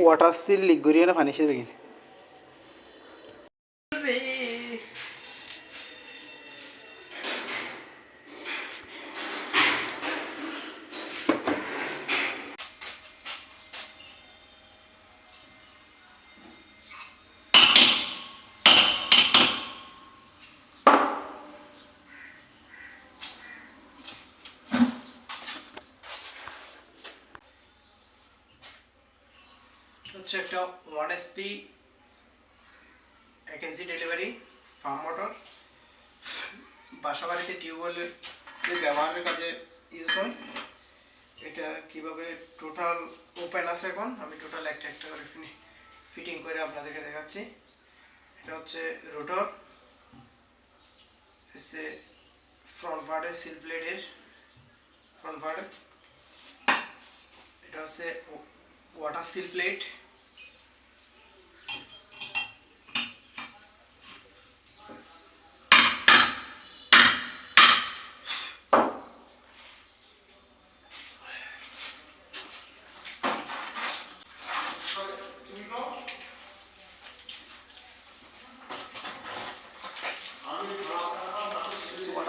Water seal leak করিয়ে না পানি সেবে কিনে হচ্ছে একটা one SP vacancy delivery farm motor বাসা বাড়িতে টিউবওয়েলের ব্যবহারের কাজে ইউজ হয়, এটা কীভাবে টোটাল ওপেন আছে এখন? আমি টোটাল একটা একটা করে ফিটিং করে আপনাদেরকে দেখাচ্ছি। এটা হচ্ছে রোটর হচ্ছে ফ্রন্ট পার্টের সিল প্লেটের ফ্রন্ট পার্টের এটা হচ্ছে water seal plate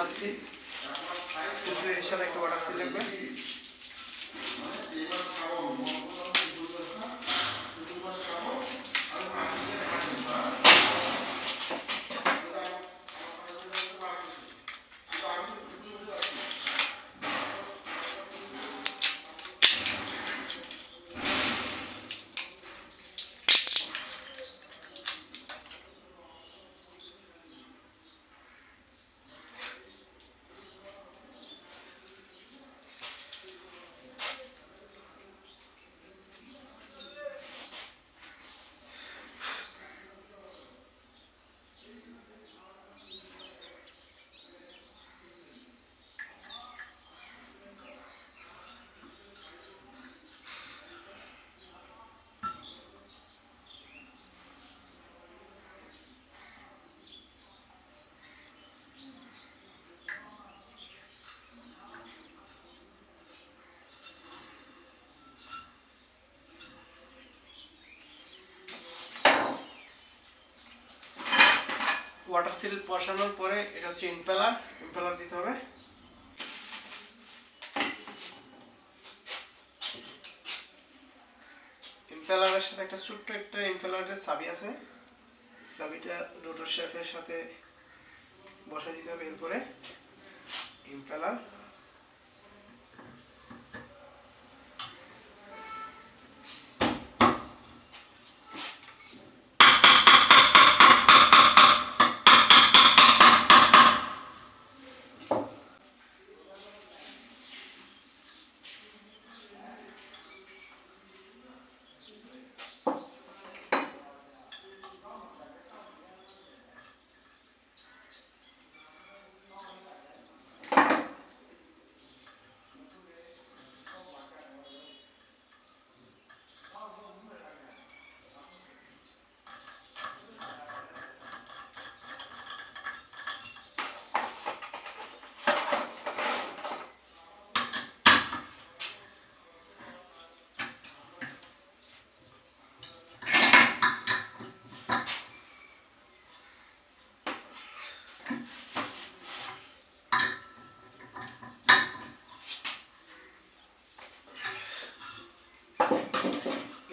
water seal seal প্লেটের সাথে একটা ওয়াটার সিল লাগবে। ওয়াটার সিল বসানোর পরে এটা হচ্ছে ইম্পেলার ইম্পেলার দিতে হবে। ইম্পেলারের সাথে একটা ছোট্ট একটা ইম্পেলারের চাবি আছে। চাবিটা রোটর শেফের সাথে বসা দিতে হবে এরপরে ইম্পেলার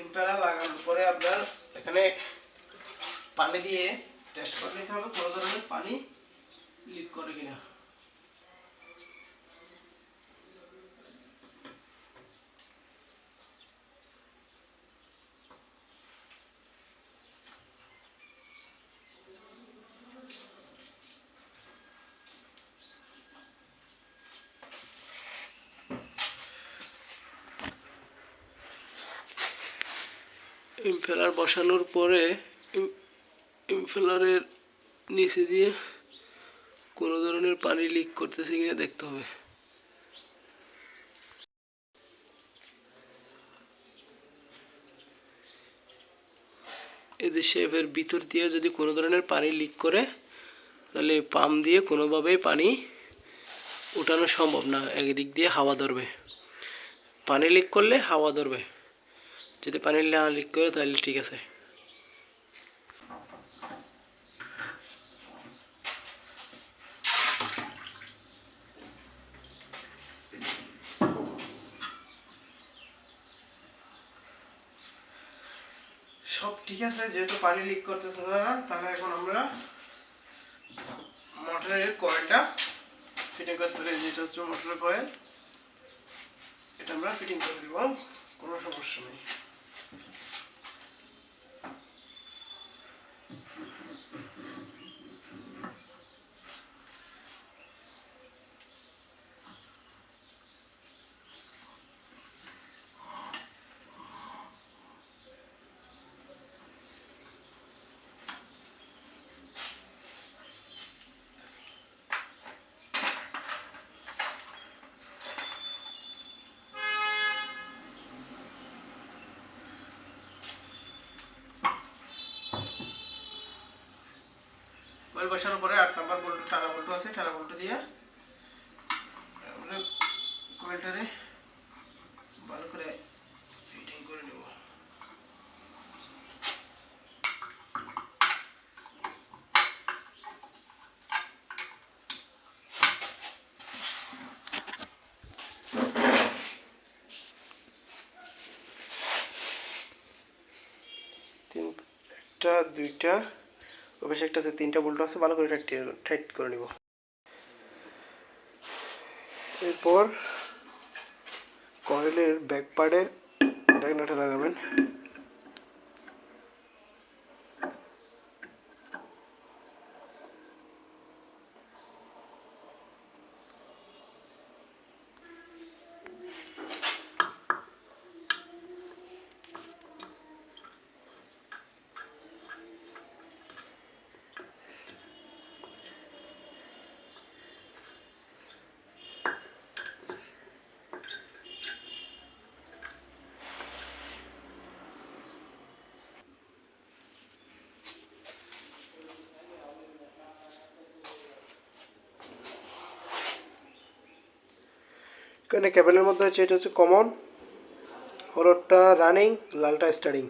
ইম্পেলার লাগানোর পরে আপনার এখানে পানি দিয়ে টেস্ট করে নিতে হবে। কোনো ধরনের পানি লিক করে কিনা। ইমফেলার বসানোর পরে ইম- ইমফেলারের নিচে দিয়ে কোনো ধরনের পানি লিক করতেছে কিনা দেখতে হবে। এই যে শেপের ভিতর দিয়ে যদি কোনো ধরনের পানি লিক করে, তাহলে পাম্প দিয়ে কোনোভাবেই পানি ওঠানো সম্ভব না। একদিক দিয়ে হাওয়া ধরবে। পানি লিক করলে হাওয়া ধরবে। যদি পানি না লিক করে, তাহলে ঠিক আছে। সব ঠিক আছে, যেহেতু পানি লিক করতেছে না, তাহলে এখন আমরা মোটরের কয়েলটা ফিটিং করতে পারি, যেটা হচ্ছে মোটরের কয়েল এটা আমরা ফিটিং করে দিব কোনো সমস্যা নেই। কয়েল বসানোর পরে আট নাম্বার বল্টু, টানা বল্টু আছে, টানা বল্টু দিয়ে আমরা কয়েলটারে ভালো করে ফিটিং করে নেব। তিন, একটা, দুইটা ওপাশে একটা আছে তিনটা বল্টু আছে, ভালো করে টাইট টাইট করে নিব। এরপর কয়েলের ব্যাক পার্টের ঢাকনাটা লাগাবেন। এখানে ক্যাবেলের মধ্যে হচ্ছে এটা হচ্ছে কমন হলুদটা রানিং লালটা স্টার্টিং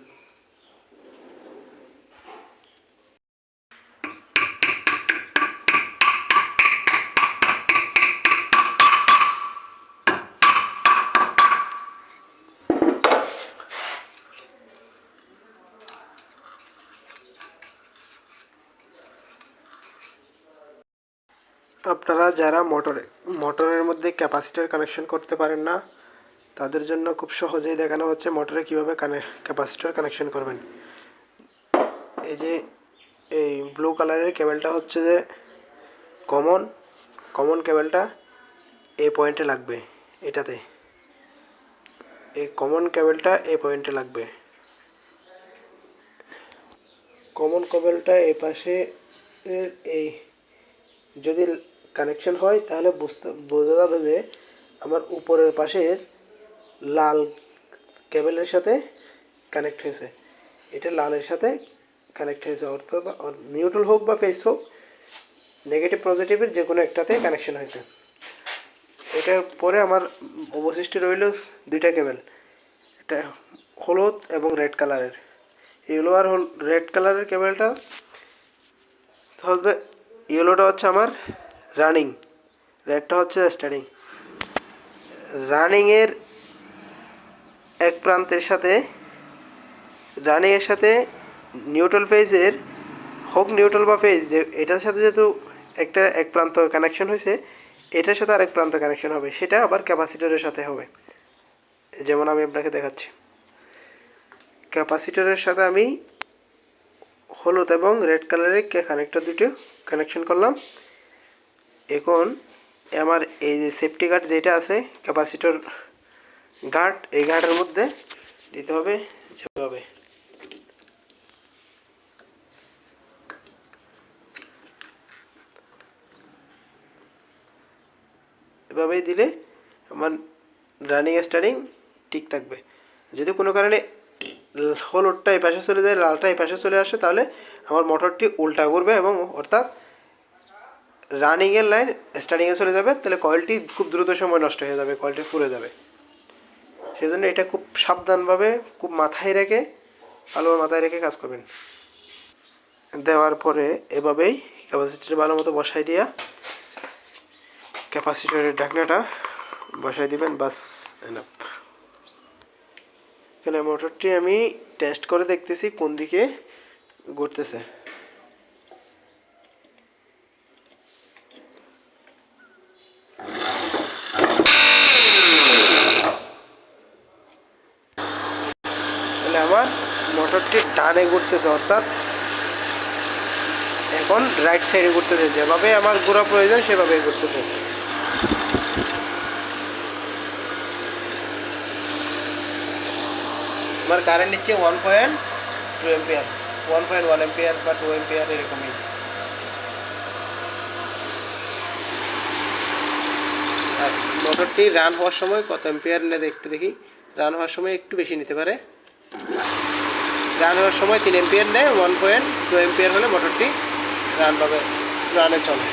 আপনারা যারা মোটরে, মোটরের মধ্যে ক্যাপাসিটার কানেকশন করতে পারেন না, তাদের জন্য খুব সহজেই দেখানো হচ্ছে মোটরে কীভাবে কানে ক্যাপাসিটার কানেকশন করবেন। এই যে, এই ব্লু কালারের কেবেলটা হচ্ছে যে কমন কমন কেবেলটা এই পয়েন্টে লাগবে, এটাতে। এই কমন কেবেলটা এই পয়েন্টে লাগবে। কমন কেবেলটা এই পাশে এই, যদি কানেকশন হয়, তাহলে বুঝতে বোঝা যাবে যে আমার উপরের পাশের লাল কেবলের সাথে কানেক্ট হয়েছে। এটা লালের সাথে কানেক্ট হয়েছে, অর্থাৎ নিউট্রাল হোক বা ফেস হোক নেগেটিভ পজিটিভের যে কোনো একটাতে কানেকশন হয়েছে। এটা পরে আমার অবশিষ্ট রইল দুইটা কেবল এটা হলুদ এবং রেড কালারের ইয়েলো আর রেড কালারের কেবলটা হবে ইয়েলোটা হচ্ছে আমার রানিং রেডটা হচ্ছে স্টার্টিং রানিংয়ের এক প্রান্তের সাথে রানিংয়ের সাথে নিউট্রাল ফেজের হোক নিউট্রাল বা ফেজ যে এটার সাথে যেহেতু একটা এক প্রান্ত কানেকশন হয়েছে, এটার সাথে আরেক প্রান্ত কানেকশন হবে। সেটা আবার ক্যাপাসিটরের সাথে হবে। যেমন আমি আপনাকে দেখাচ্ছি। ক্যাপাসিটরের সাথে আমি হলুদ এবং রেড কালারের কানেক্টর দুটো কানেকশন করলাম। এখন আমার এই যে সেফটি গার্ড যেটা আছে ক্যাপাসিটর গার্ড এই গার্ডের মধ্যে দিতে হবে, যেভাবে। এভাবেই দিলে আমার রানিং স্টার্টিং ঠিক থাকবে। যদি কোনো কারণে হলুদটা এই পাশে চলে যায়, লালটা এই পাশে চলে আসে, তাহলে আমার মোটরটি উল্টা করবে এবং অর্থাৎ রানিংয়ের লাইন স্টার্টিংয়ে চলে যাবে, তাহলে কয়েলটি খুব দ্রুত সময় নষ্ট হয়ে যাবে কয়েলটি পুড়ে যাবে। সেজন্য এটা খুব সাবধানভাবে খুব মাথায় রেখে ভালো মাথায় রেখে কাজ করবেন। দেওয়ার পরে এভাবেই ক্যাপাসিটার ভালো মতো বসাই দিয়া ক্যাপাসিটরের ঢাকনাটা বসাই দিবেন, বাস এনাফ এখানে মোটরটি আমি টেস্ট করে দেখতেছি কোন দিকে ঘুরতেছে। তাহলে আমার মোটরটি ডানে ঘুরতেছে, অর্থাৎ এখন রাইট সাইডে ঘুরতেছে। যেভাবে আমার ঘোরা প্রয়োজন, সেভাবেই ঘুরতেছে। আমার কারেন্ট নিচ্ছে one point two ampere one point one ampere বা টু এম্পিয়ার এরকমই। আর মোটরটি রান হওয়ার সময় কত এম্পিয়ার নেয় একটু দেখি। রান হওয়ার সময় একটু বেশি নিতে পারে। রান হওয়ার সময় তিন এম্পিয়ার নেয় ওয়ান পয়েন্ট টু এম্পিয়ার হলে মোটরটি রান পাবে রানে চলে।